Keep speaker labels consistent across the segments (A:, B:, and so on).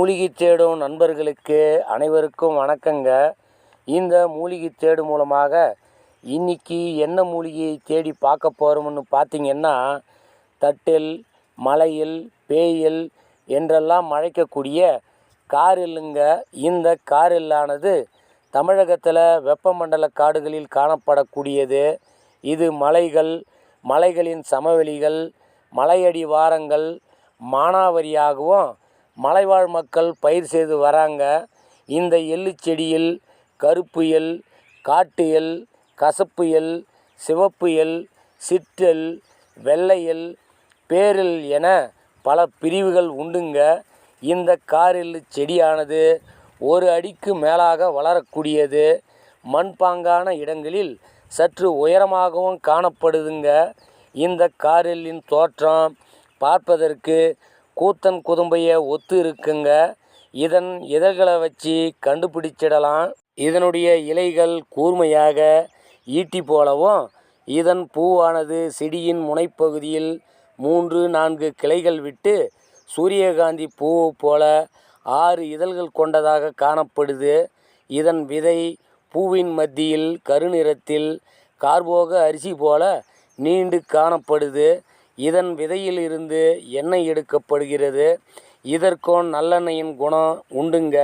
A: மூலிகை தேடும் நண்பர்களுக்கு அனைவருக்கும் வணக்கங்க. இந்த மூலிகை தேடு மூலமாக இன்னைக்கு என்ன மூலிகையை தேடி பார்க்க போகிறோம்னு பார்த்திங்கன்னா தட்டில் மலையில் பேயில் என்றெல்லாம் மழைக்கக்கூடிய காரில்லுங்க இந்த காரில்லானது தமிழகத்தில் வெப்பமண்டல காடுகளில் காணப்படக்கூடியது. இது மலைகள் மலைகளின் சமவெளிகள் மலையடி வாரங்கள் மானாவரியாகவும் மலைவாழ் மக்கள் பயிர் செய்து வராங்க. இந்த எள்ளு செடியில் கருப்பு எள் காட்டு எள் கசப்பு எள் சிவப்பு எள் சிற்றெள் வெள்ளை எள் என பல பிரிவுகள் உண்டுங்க. இந்த காரில் செடியானது ஒரு அடிக்கு மேலாக வளரக்கூடியது. மண்பாங்கான இடங்களில் சற்று உயரமாகவும் காணப்படுதுங்க. இந்த காரெல்லின் தோற்றம் பார்ப்பதற்கு கூத்தன் குதும்பையை ஒத்து இருக்குங்க. இதன் இதழ்களை வச்சு கண்டுபிடிச்சிடலாம். இதனுடைய இலைகள் கூர்மையாக ஈட்டி போலவும் இதன் பூவானது செடியின் முனைப்பகுதியில் மூன்று நான்கு கிளைகள் விட்டு சூரியகாந்தி பூ போல ஆறு இதழ்கள் கொண்டதாக காணப்படுது. இதன் விதை பூவின் மத்தியில் கருநிறத்தில் கார்போக அரிசி போல நீண்டு காணப்படுது. இதன் விதையில் இருந்து எண்ணெய் எடுக்கப்படுகிறது. இதற்கும் நல்லெண்ணெயின் குணம் உண்டுங்க.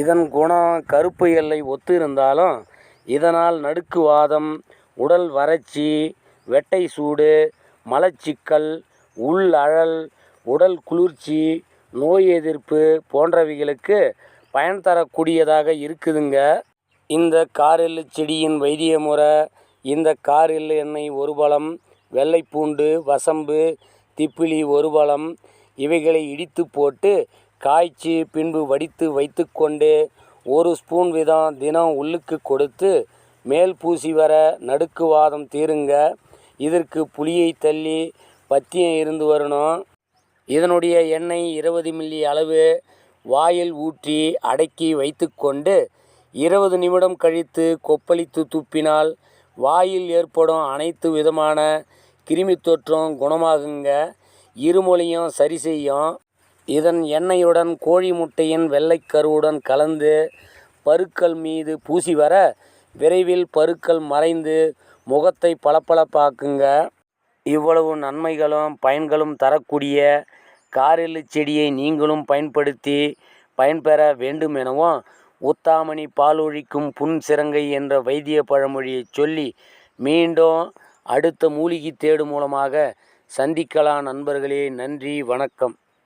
A: இதன் குணம் கருப்பு எல்லை ஒத்து இருந்தாலும் இதனால் நடுக்குவாதம் உடல் வறட்சி வெட்டை சூடு மலச்சிக்கல் உள் அழல் உடல் குளிர்ச்சி நோய் எதிர்ப்பு போன்றவைகளுக்கு பயன் தரக்கூடியதாக இருக்குதுங்க. இந்த காரெல்லு செடியின் வைத்திய முறை இந்த காரெல்லு எண்ணெய் ஒரு பலம் வெள்ளைப்பூண்டு வசம்பு திப்பிலி ஒரு பழம் இவைகளை இடித்து போட்டு காய்ச்சி பின்பு வடித்து வைத்துக்கொண்டு ஒரு ஸ்பூன் வீதம் தினம் உள்ளுக்கு கொடுத்து மேல் பூசி வர நடுக்குவாதம் தீருங்க. இதற்கு புளியை தள்ளி பத்தியம் இருந்து வரணும். இதனுடைய எண்ணெய் இருபது மில்லி அளவு வாயில் ஊற்றி அடக்கி வைத்துக்கொண்டு இருபது நிமிடம் கழித்து கொப்பளித்து துப்பினால் வாயில் ஏற்படும் அனைத்து விதமான கிருமி தொற்றும் குணமாகுங்க. இருமொழியும் சரி செய்யும். இதன் எண்ணெயுடன் கோழி முட்டையின் வெள்ளைக்கருவுடன் கலந்து பருக்கள் மீது பூசி வர விரைவில் பருக்கள் மறைந்து முகத்தை பளபளப்பாக்குங்க. இவ்வளவு நன்மைகளும் பயன்களும் தரக்கூடிய காரெல்லு செடியை நீங்களும் பயன்படுத்தி பயன்பெற வேண்டும் எனவும் ஊத்தாமணி பாலொழிக்கும் புன் சிறங்கை என்ற வைத்திய பழமொழியை சொல்லி மீண்டும் அடுத்த மூலிகை தேடு மூலமாக சந்திக்கலாம் நண்பர்களே. நன்றி வணக்கம்.